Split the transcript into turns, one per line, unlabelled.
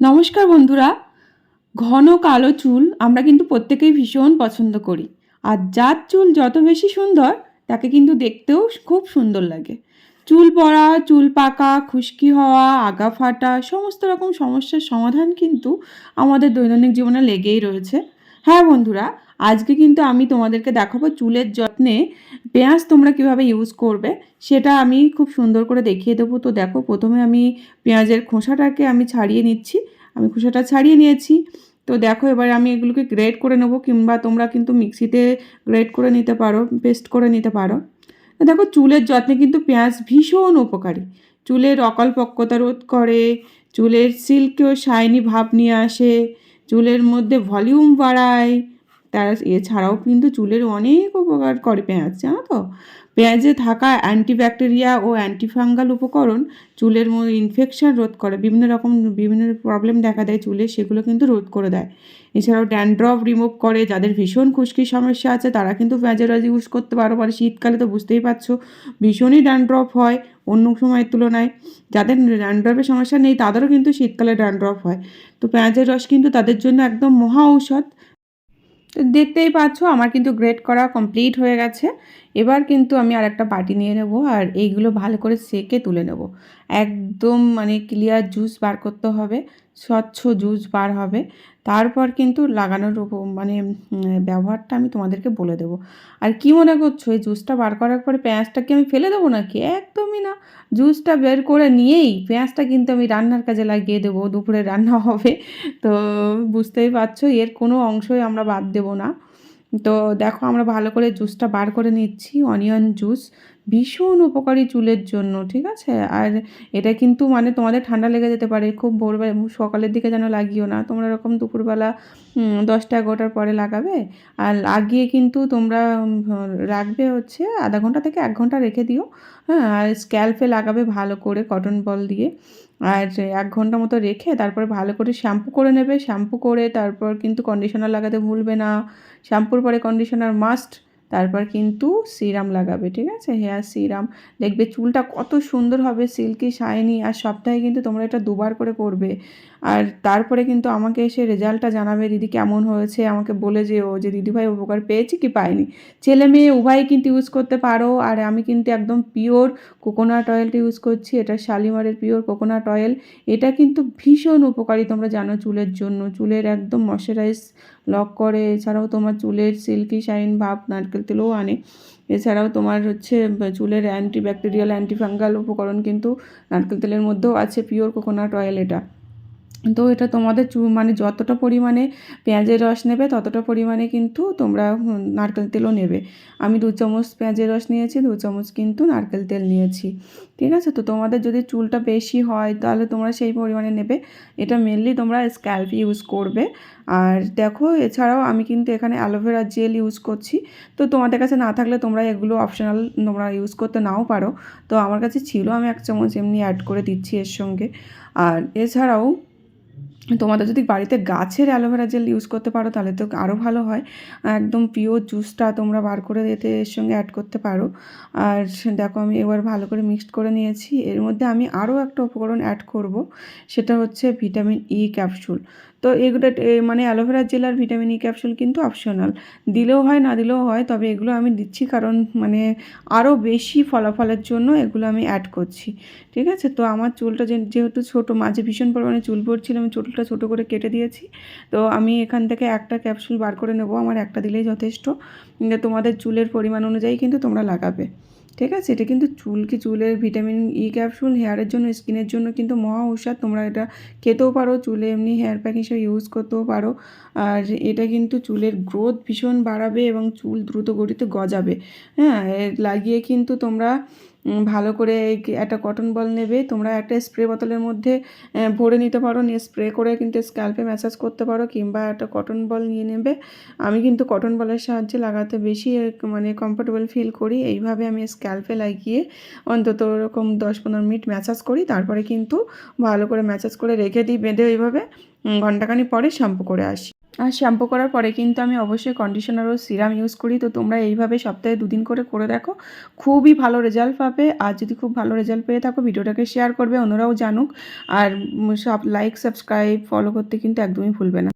নমস্কার বন্ধুরা। ঘন কালো চুল আমরা কিন্তু প্রত্যেকেই ভীষণ পছন্দ করি। আর যার চুল যত বেশি সুন্দর, তাকে কিন্তু দেখতেও খুব সুন্দর লাগে। চুল পড়া, চুল পাকা, খুশকি হওয়া, আগা ফাটা, সমস্ত রকম সমস্যার সমাধান কিন্তু আমাদের দৈনন্দিন জীবনে লেগেই রয়েছে। হ্যাঁ বন্ধুরা, আজকে কিন্তু আমি তোমাদেরকে দেখাবো চুলের যত্নে পেঁয়াজ তোমরা কীভাবে ইউজ করবে। সেটা আমি খুব সুন্দর করে দেখিয়ে দেবো। তো দেখো, প্রথমে আমি পেঁয়াজের খোসাটাকে আমি ছাড়িয়ে নিচ্ছি। আমি খোসাটা ছাড়িয়ে নিয়েছি। তো দেখো এবার আমি এগুলোকে গ্রেড করে নেব কিংবা তোমরা কিন্তু মিক্সিতে গ্রেড করে নিতে পারো পেস্ট করে নিতে পারো। দেখো চুলের যত্নে কিন্তু পেঁয়াজ ভীষণ উপকারী। চুলের অকল্পক্কতা রোধ করে, চুলের সিল্কেও শাইনি ভাব নিয়ে আসে, চুলের মধ্যে ভলিউম বাড়ায়। তার এছাড়াও কিন্তু চুলের অনেক উপকার করে পেঁয়াজ, জানো তো? পেঁয়াজে থাকা অ্যান্টিব্যাকটেরিয়া ও অ্যান্টিফাঙ্গাল উপকরণ চুলের ইনফেকশন রোধ করে। বিভিন্ন রকম বিভিন্ন প্রবলেম দেখা দেয় চুলে, সেগুলো কিন্তু রোধ করে দেয়। এছাড়াও ড্যান্ড্রফ রিমুভ করে। যাদের ভীষণ খুশকির সমস্যা আছে, তারা কিন্তু পেঁয়াজের রস ইউজ করতে পারো। মানে শীতকালে তো বুঝতেই পারছ, ভীষণই ড্যান্ড্রফ হয় অন্য সময়ের তুলনায়। যাদের ড্যান্ড্রফের সমস্যা নেই, তাদেরও কিন্তু শীতকালে ড্যান্ড্রফ হয়। তো পেঁয়াজের রস কিন্তু তাদের জন্য একদম মহা ঔষধ। তো দেখতেই পাচ্ছ, আমার কিন্তু গ্রেড করা কমপ্লিট হয়ে গেছে। এবার কিন্তু আমি আর একটা বাটি নিয়ে নেব আর এইগুলো ভালো করে সেকে তুলে নেব। একদম মানে ক্লিয়ার জুস বার করতে হবে। স্বচ্ছ জুস বার হবে। তারপর কিন্তু লাগানোর মানে ব্যবহারটা আমি তোমাদেরকে বলে দেবো। আর কি মনে করছ? এই জুসটা বার করার পরে পেঁয়াজটা কি আমি ফেলে দেবো নাকি? একদমই না। জুসটা বের করে নিয়েই পেঁয়াজটা কিন্তু আমি রান্নার কাজে লাগিয়ে দেবো। দুপুরে রান্না হবে। তো বুঝতেই পারছ, এর কোনো অংশই আমরা বাদ দেবো না। তো দেখো আমরা ভালো করে জুসটা বার করে নিচ্ছি অনিয়ন জুস ভীষণ উপকারী চুলের জন্য, ঠিক আছে? আর এটা কিন্তু মানে তোমাদের ঠান্ডা লেগে যেতে পারে, খুব ভোরবেলা সকালের দিকে যেন লাগিও না, তোমরা এরকম দুপুরবেলা দশটা এগারোটার পরে লাগাবে, আর লাগিয়ে কিন্তু তোমরা রাখবে হচ্ছে আধা ঘণ্টা থেকে এক ঘণ্টা রেখে দিও হ্যাঁ? আর স্ক্যাল্পে লাগাবে ভালো করে কটন বল দিয়ে। আর এক ঘণ্টা মতো রেখে তারপরে ভালো করে শ্যাম্পু করে নেবে। শ্যাম্পু করে তারপর কিন্তু কন্ডিশনার লাগাতে ভুলবে না। শ্যাম্পুর পরে কন্ডিশনার মাস্ট তারপর কিন্তু সিরাম লাগাবে, ঠিক আছে? হেয়ার সিরাম দেখবে চুলটা কত সুন্দর হবে সিল্কি শাইনি আর সপ্তাহে কিন্তু তোমরা এটা দুবার করে করবে। আর তারপরে কিন্তু আমাকে এসে রেজাল্টটা জানাবে, দিদি কেমন হয়েছে? আমাকে বলে যেও যে দিদিভাই উপকার পেয়েছি কি পাইনি ছেলে মেয়ে উভয় কিন্তু ইউজ করতে পারো। আর আমি কিন্তু একদম পিওর কোকোনাট অয়েলটা ইউজ করছি। এটা শালিমারের পিওর কোকোনাট অয়েল এটা কিন্তু ভীষণ উপকারী তোমরা জানো চুলের জন্য। চুলের একদম ময়শ্চারাইজ লক করে। এছাড়াও তোমার চুলের সিল্কি শাইন ভাব নারকেল তেলও আনে। এছাড়াও তোমার হচ্ছে চুলের অ্যান্টি ব্যাকটেরিয়াল অ্যান্টিফাঙ্গাল উপকরণ কিন্তু নারকেল তেলের মধ্যেও আছে। পিওর কোকোনাট অয়েল এটা। তো এটা তোমাদের চু মানে যতটা পরিমাণে পেঁয়াজের রস নেবে, ততটা পরিমাণে কিন্তু তোমরা নারকেল তেলও নেবে। আমি দু চামচ পেঁয়াজের রস নিয়েছি, দু চামচ কিন্তু নারকেল তেল নিয়েছি। ঠিক আছে? তো তোমাদের যদি চুলটা বেশি হয়, তাহলে তোমরা সেই পরিমাণে নেবে। এটা মেনলি তোমরা স্ক্যাল্প ইউজ করবে। আর দেখো, এছাড়াও আমি কিন্তু এখানে অ্যালোভেরা জেল ইউজ করছি। তো তোমাদের কাছে না থাকলে তোমরা এগুলো অপশনাল তোমরা ইউজ করতে নাও পারো। তো আমার কাছে ছিল, আমি এক চামচ এমনি অ্যাড করে দিচ্ছি এর সঙ্গে। আর এছাড়াও তোমাদের যদি বাড়িতে গাছের অ্যালোভেরা জেল ইউজ করতে পারো, তাহলে তো আরও ভালো হয়। একদম পিওর জুসটা তোমরা বার করে এতে এর সঙ্গে অ্যাড করতে পারো। আর দেখো আমি এবার ভালো করে মিক্সড করে নিয়েছি। এর মধ্যে আমি আরও একটা উপকরণ অ্যাড করব, সেটা হচ্ছে ভিটামিন ই ক্যাপসুল তো এগুলো মানে অ্যালোভেরা জেল আর ভিটামিন ই ক্যাপসুল কিন্তু অপশনাল। দিলেও হয়, না দিলেও হয়, তবে এগুলো আমি দিচ্ছি কারণ মানে আরও বেশি ফলাফলের জন্য এগুলো আমি অ্যাড করছি। ঠিক আছে? তো আমার চুলটা যেহেতু ছোটো, মাঝে ভীষণ পরিমাণে চুল পড়ছিল, আমি চুলটা ছোটো করে কেটে দিয়েছি। তো আমি এখান থেকে একটা ক্যাপসুল বার করে নেব, আমার একটা দিলেই যথেষ্ট। তোমাদের চুলের পরিমাণ অনুযায়ী কিন্তু তোমরা লাগাবে। ঠিক আছে? এটা কিন্তু চুলকে চুলের ভিটামিন ই ক্যাপসুল হেয়ারের জন্য স্কিনের জন্য কিন্তু মহা ঔষধ। তোমরা এটা খেতেও পারো, চুলে এমনি হেয়ার প্যাক হিসেবে ইউজ করতেও পারো। আর এটা কিন্তু চুলের গ্রোথ ভীষণ বাড়াবে এবং চুল দ্রুত গতিতে গজাবে। হ্যাঁ লাগিয়ে কিন্তু তোমরা ভালো করে এক- একটা কটন বল নেবে। তোমরা একটা স্প্রে বোতলের মধ্যে ভরে নিতে পারো। নিয়ে স্প্রে করে কিন্তু স্ক্যাল্পে ম্যাসাজ করতে পারো কিংবা একটা কটন বল নিয়ে নেবে। আমি কিন্তু কটন বলের সাহায্যে লাগাতে বেশি মানে কমফোর্টেবল ফিল করি। এইভাবে আমি স্ক্যাল্পে লাগিয়ে অন্তত ওরকম দশ পনেরো মিনিট ম্যাসাজ করি। তারপরে কিন্তু ভালো করে ম্যাসাজ করে রেখে দিই বেঁধে ওইভাবে উম, ঘন্টাখানি পরে শ্যাম্পু করে আসি। আর শ্যাম্পু করার পরে কিন্তু আমি অবশ্যই কন্ডিশনার ও সিরাম ইউজ করি। তো তোমরা এইভাবে সপ্তাহে দুদিন করে করে দেখো, খুবই ভালো রেজাল্ট পাবে। আর যদি খুব ভালো রেজাল্ট পেয়ে থাকো, ভিডিওটাকে শেয়ার করবে, অন্যরাও জানুক। আর সব লাইক সাবস্ক্রাইব ফলো করতে কিন্তু একদমই ভুলবে না।